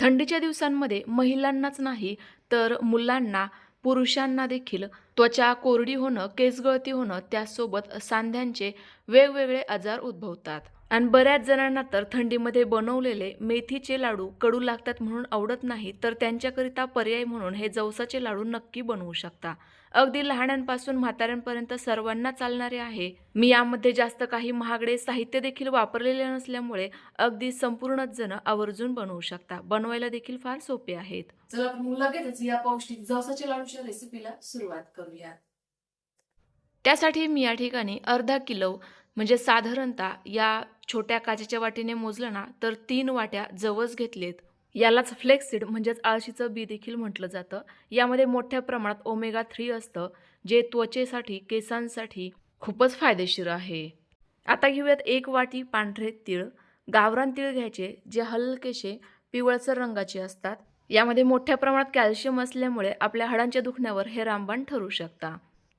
थंडीच्या दिवसांमध्ये महिलांनाच नाही तर मुलांना पुरुषांना देखील. त्वचा कोरडी होणं केसगळती होणं त्यासोबत सांध्यांचे वेगवेगळे आजार उद्भवतात. आणि बऱ्याच जणांना तर थंडीमध्ये बनवलेले मेथीचे लाडू कडू लागतात म्हणून आवडत नाही तर त्यांच्याकरिता पर्याय म्हणून हे जवसाचे लाडू नक्की बनवू शकता. अगदी लहानांपासून म्हाताऱ्यांपर्यंत सर्वांना चालणारे आहे. मी यामध्ये जास्त काही महागडे साहित्य देखील वापरलेले नसल्यामुळे अगदी संपूर्णच जण आवर्जून बनवू शकता. बनवायला देखील फार सोपे आहेत. चला लगेचच या पौष्टिक जवसाच्या लाडूच्या रेसिपीला सुरुवात करूया त्यासाठी मी या ठिकाणी अर्धा किलो म्हणजे साधारणतः या छोट्या काचेच्या वाटीने मोजलं ना तर तीन वाट्या जवस घेतलेत. यालाच फ्लेक्सिड म्हणजेच आळशीचं बी देखील म्हटलं जातं. यामध्ये मोठ्या प्रमाणात ओमेगा थ्री असतं जे त्वचेसाठी केसांसाठी खूपच फायदेशीर आहे. आता घेऊयात एक वाटी पांढरे तीळ. गावरान तीळ घ्यायचे जे हलकेसे पिवळसर रंगाचे असतात. यामध्ये मोठ्या प्रमाणात कॅल्शियम असल्यामुळे आपल्या हाडांच्या दुखण्यावर हे रामबाण ठरू शकता.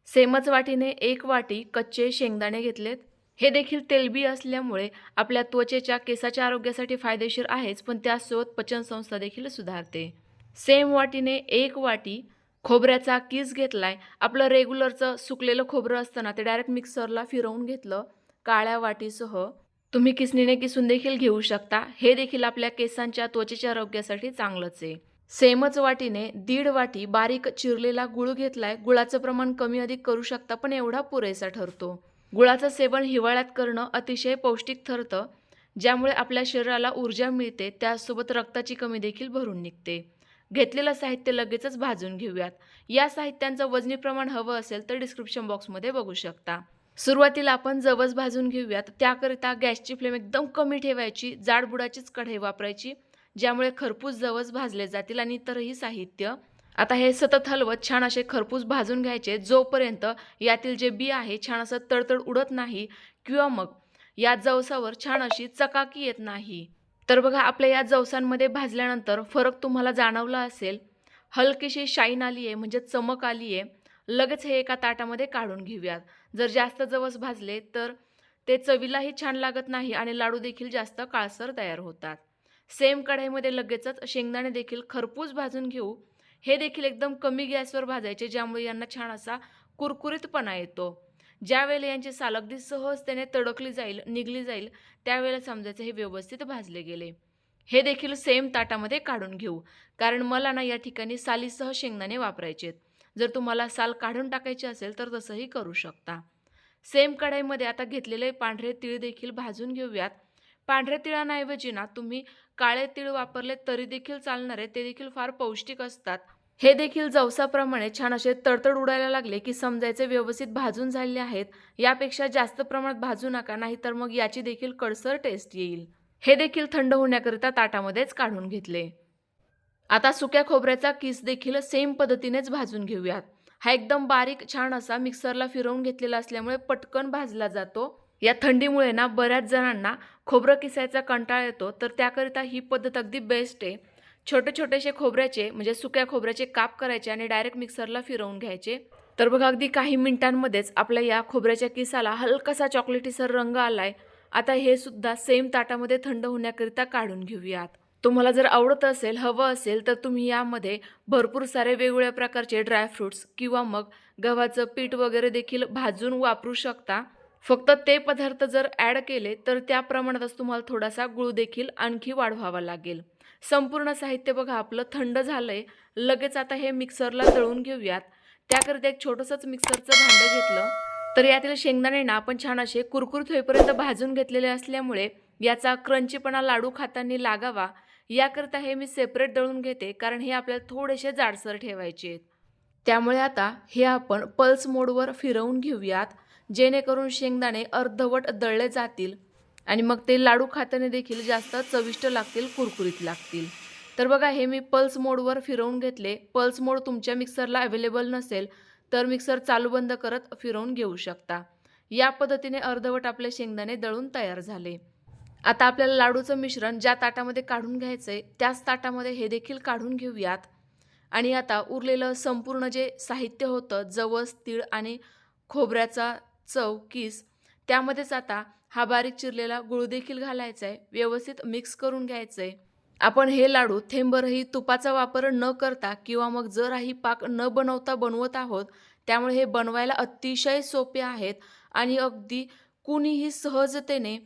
सेमच वाटीने एक वाटी कच्चे शेंगदाणे घेतलेत. हे देखील तेलबी असल्यामुळे आपल्या त्वचेच्या केसाच्या आरोग्यासाठी फायदेशीर आहेच पण त्यासोबत पचनसंस्था देखील सुधारते. सेम वाटीने एक वाटी खोबऱ्याचा किस घेतलाय आपलं रेग्युलरचं सुकलेलं खोबरं असताना ते डायरेक्ट मिक्सरला फिरवून घेतलं काळ्या वाटीसह. तुम्ही किसणीने किसून देखील घेऊ शकता हे देखील आपल्या केसांच्या त्वचेच्या आरोग्यासाठी चांगलंच आहे. सेमच वाटीने दीड वाटी बारीक चिरलेला गुळ घेतलाय गुळाचं प्रमाण कमी अधिक करू शकता पण एवढा पुरेसा ठरतो. गुळाचं सेवन हिवाळ्यात करणं अतिशय पौष्टिक ठरतं ज्यामुळे आपल्या शरीराला ऊर्जा मिळते त्यासोबत रक्ताची कमी देखील भरून निघते. घेतलेलं साहित्य लगेचच भाजून घेऊयात. या साहित्यांचं वजनी प्रमाण हवं असेल तर डिस्क्रिप्शन बॉक्समध्ये बघू शकता. सुरुवातीला आपण जवस भाजून घेऊयात. त्याकरिता गॅसची फ्लेम एकदम कमी ठेवायची जाडबुडाचीच कढई वापरायची ज्यामुळे खरपूस जवस भाजले जातील आणि इतरही साहित्य आता हे सतत हलवत छान असे खरपूस भाजून घ्यायचे. जोपर्यंत यातील जे बी आहे छान असं तडतड उडत नाही किंवा मग या जवसावर छान अशी चकाकी येत नाही. तर बघा आपल्या या जवसांमध्ये भाजल्यानंतर फरक तुम्हाला जाणवला असेल. हलकीशी शाईन आली आहे म्हणजे चमक आली आहे. लगेच हे एका ताटामध्ये काढून घेऊयात. जर जास्त जवस भाजले तर ते चवीलाही छान लागत नाही आणि लाडू देखील जास्त काळसर तयार होतात. सेम कढाईमध्ये लगेचच शेंगदाणे देखील खरपूस भाजून घेऊ. हे देखील एकदम कमी गॅसवर भाजायचे ज्यामुळे यांना छान असा कुरकुरीतपणा येतो. ज्यावेळेला यांची साल अगदी सहजतेने तडकली जाईल निघली जाईल त्यावेळेला समजायचं हे व्यवस्थित भाजले गेले. हे देखील सेम ताटामध्ये काढून घेऊ. कारण मला ना या ठिकाणी सालीसह शेंगदाणे वापरायचे आहेत. जर तुम्हाला साल काढून टाकायची असेल तर तसंही करू शकता. सेम कढाईमध्ये आता घेतलेले पांढरे तीळ देखील भाजून घेऊयात. पांढऱ्या तिळांऐवजी ना तुम्ही काळे तीळ वापरले तरी देखील चालणार आहे. ते देखील फार पौष्टिक असतात. हे देखील जवसाप्रमाणे छान असे तडतड उडायला लागले की समजायचे व्यवस्थित भाजून झालेले आहेत. यापेक्षा जास्त प्रमाणात भाजू नका नाहीतर मग याची देखील कडसर टेस्ट येईल. हे देखील थंड होण्याकरिता ताटामध्येच काढून घेतले. आता सुक्या खोबऱ्याचा किस देखील सेम पद्धतीनेच भाजून घेऊयात. हा एकदम बारीक छान असा मिक्सरला फिरवून घेतलेला असल्यामुळे पटकन भाजला जातो. या थंडीमुळे ना बऱ्याच जणांना खोबरं किसायचा कंटाळा येतो. तर त्याकरिता ही पद्धत अगदी बेस्ट आहे. छोटे छोटेसे खोबऱ्याचे म्हणजे सुक्या खोबऱ्याचे काप करायचे आणि डायरेक्ट मिक्सरला फिरवून घ्यायचे. तर बघा अगदी काही मिनिटांमध्येच आपल्या या खोबऱ्याच्या किसाला हलकासा चॉकलेटीसर रंग आलाय. आता हे सुद्धा सेम ताटामध्ये थंड होण्याकरिता काढून घेऊयात. तुम्हाला जर आवडत असेल हवं असेल तर तुम्ही यामध्ये भरपूर सारे वेगवेगळ्या प्रकारचे ड्रायफ्रूट्स किंवा मग गव्हाचं पीठ वगैरे देखील भाजून वापरू शकता. फक्त ते पदार्थ जर ॲड केले तर त्या प्रमाणातच तुम्हाला थोडासा गुळ देखील आणखी वाढवावा लागेल. संपूर्ण साहित्य बघा आपलं थंड झालं आहे लगेच आता हे मिक्सरला तळून घेऊयात. त्याकरिता एक छोटंसंच मिक्सरचं भांडं घेतलं. तर यातील शेंगदाणे ना आपण छान असे कुरकुरीत होईपर्यंत भाजून घेतलेले असल्यामुळे याचा क्रंचीपणा लाडू खाताना लागावा. याकरता हे मी सेपरेट दळून घेते कारण हे आपल्याला थोडेसे जाडसर ठेवायचे आहेत. त्यामुळे आता हे आपण पल्स मोडवर फिरवून घेऊयात. जेणेकरून शेंगदाणे अर्धवट दळले जातील आणि मग ते लाडू खाताने देखील जास्त चविष्ट लागतील कुरकुरीत लागतील. तर बघा हे मी पल्स मोडवर फिरवून घेतले. पल्स मोड तुमच्या मिक्सरला अवेलेबल नसेल तर मिक्सर चालू बंद करत फिरवून घेऊ शकता. या पद्धतीने अर्धवट आपले शेंगदाणे दळून तयार झाले. आता आपल्याला लाडूचं मिश्रण ज्या ताटामध्ये काढून घ्यायचं आहे त्याच ताटामध्ये हे देखील काढून घेऊयात. आणि आता उरलेलं संपूर्ण जे साहित्य होतं जवस तीळ आणि खोबऱ्याचा चव किस. त्यामध्येच आता हा बारीक चिरलेला गुळ देखील घालायचा आहे व्यवस्थित मिक्स करून घ्यायचं आहे आपण हे लाडू थेंबरही तुपाचा वापर न करता किंवा मग जरही पाक न बनवता बनवत आहोत. त्यामुळे हे बनवायला अतिशय सोपे आहेत आणि अगदी कुणीही सहजतेने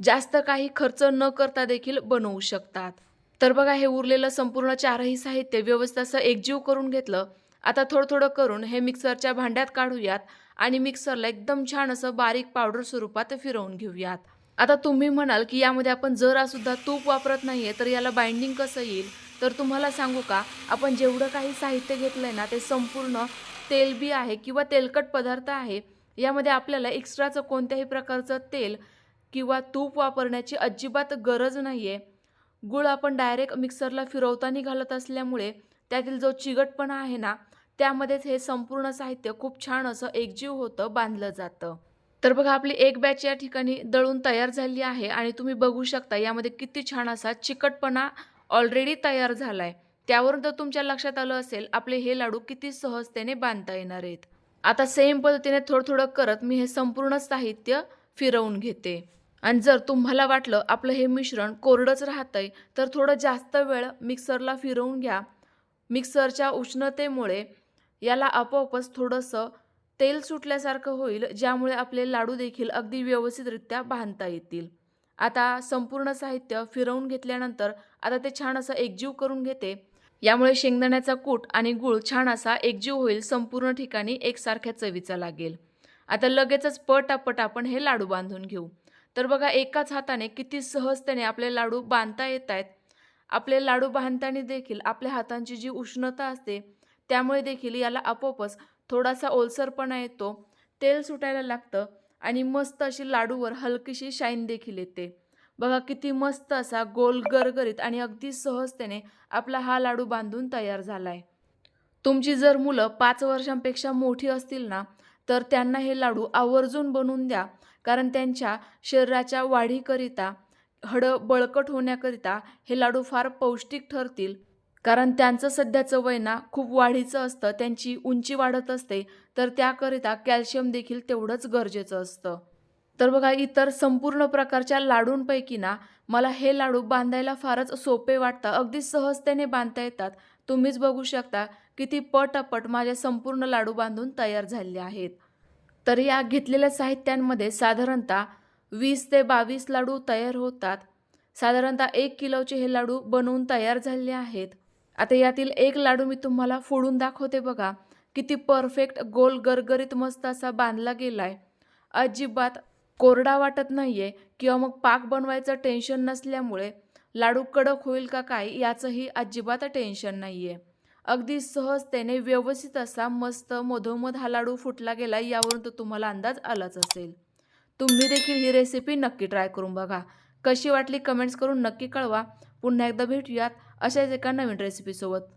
जास्त काही खर्च न करता देखील बनवू शकतात. तर बघा हे उरलेलं संपूर्ण चारही साहित्य व्यवस्थित असं एकजीव करून घेतलं. आता थोडं थोडं करून हे मिक्सरच्या भांड्यात काढूयात. आणि मिक्सरला एकदम छान असं बारीक पावडर स्वरूपात फिरवून घेऊयात. आता तुम्ही म्हणाल की यामध्ये आपण जरा सुद्धा तूप वापरत नाहीये तर याला बाइंडिंग कसं येईल? तर तुम्हाला सांगू का? आपण जेवढं काही साहित्य घेतलंय ना ते संपूर्ण तेलबी आहे किंवा तेलकट पदार्थ आहे यामध्ये आपल्याला एक्स्ट्राचं कोणत्याही प्रकारचं तेल किंवा तूप वापरण्याची अजिबात गरज नाही आहे गूळ आपण डायरेक्ट मिक्सरला फिरवताना घालत असल्यामुळे त्यातील जो चिगटपणा आहे ना त्यामध्येच हे संपूर्ण साहित्य खूप छान असं एकजीव होतं बांधलं जातं. तर बघा आपली एक बॅच या ठिकाणी दळून तयार झाली आहे आणि तुम्ही बघू शकता यामध्ये किती छान असा चिकटपणा ऑलरेडी तयार झाला आहे त्यावरून तर तुमच्या लक्षात आलं असेल आपले हे लाडू किती सहजतेने बांधता येणार आहेत. आता सेम पद्धतीने थोडं थोडं करत मी हे संपूर्ण साहित्य फिरवून घेते. आणि जर तुम्हाला वाटलं आपलं हे मिश्रण कोरडंच राहतंय तर थोडं जास्त वेळ मिक्सरला फिरवून घ्या. मिक्सरच्या उष्णतेमुळे याला आपोआपच थोडंसं तेल सुटल्यासारखं होईल ज्यामुळे आपले लाडू देखील अगदी व्यवस्थितरित्या बांधता येतील. आता संपूर्ण साहित्य फिरवून घेतल्यानंतर आता ते छान असं एकजीव करून घेते. यामुळे शेंगदाण्याचा कूट आणि गूळ छान असा एकजीव होईल संपूर्ण ठिकाणी एकसारख्या चवीचा लागेल. आता लगेचच पटापट आपण हे लाडू बांधून घेऊ. तर बघा एकाच हाताने किती सहजतेने आपले लाडू बांधता येत आहेत. आपले लाडू बांधताना देखील आपल्या हातांची जी उष्णता असते त्यामुळे देखील याला आपोआपच थोडासा ओलसरपणा येतो. तेल सुटायला लागतं आणि मस्त अशी लाडूवर हलकीशी शाईन देखील येते. बघा किती मस्त असा गोल गरगरीत आणि अगदी सहजतेने आपला हा लाडू बांधून तयार झाला आहे तुमची जर मुलं पाच वर्षांपेक्षा मोठी असतील ना तर त्यांना हे लाडू आवर्जून बनवून द्या. कारण त्यांच्या शरीराच्या वाढीकरिता हडं बळकट होण्याकरिता हे लाडू फार पौष्टिक ठरतील. कारण त्यांचं सध्याचं वय ना खूप वाढीचं असतं त्यांची उंची वाढत असते तर त्याकरिता कॅल्शियम देखील तेवढंच गरजेचं असतं. तर बघा इतर संपूर्ण प्रकारच्या लाडूंपैकी ना मला हे लाडू बांधायला फारच सोपे वाटतं. अगदी सहजतेने बांधता येतात. तुम्हीच बघू शकता किती पटापट माझे संपूर्ण लाडू बांधून तयार झाले आहेत. तर या घेतलेल्या साहित्यांमध्ये साधारणतः वीस ते बावीस लाडू तयार होतात. साधारणतः एक किलोचे हे लाडू बनवून तयार झाले आहेत. आता यातील एक लाडू मी तुम्हाला फोडून दाखवते बघा. किती परफेक्ट गोल गरगरीत मस्त असा बांधला गेला आहे अजिबात कोरडा वाटत नाही आहे किंवा मग पाक बनवायचं टेन्शन नसल्यामुळे लाडू कडक होईल का काय याचंही अजिबात टेन्शन नाही आहे अगदी सहजतेने व्यवस्थित असा मस्त मधोमध हा लाडू फुटला गेला यावरून तो तुम्हाला अंदाज आलाच असेल. तुम्ही देखील ही रेसिपी नक्की ट्राय करून बघा. कशी वाटली कमेंट्स करून नक्की कळवा. पुन्हा एकदा भेटूयात. अशाच एका नवीन रेसिपीसोबत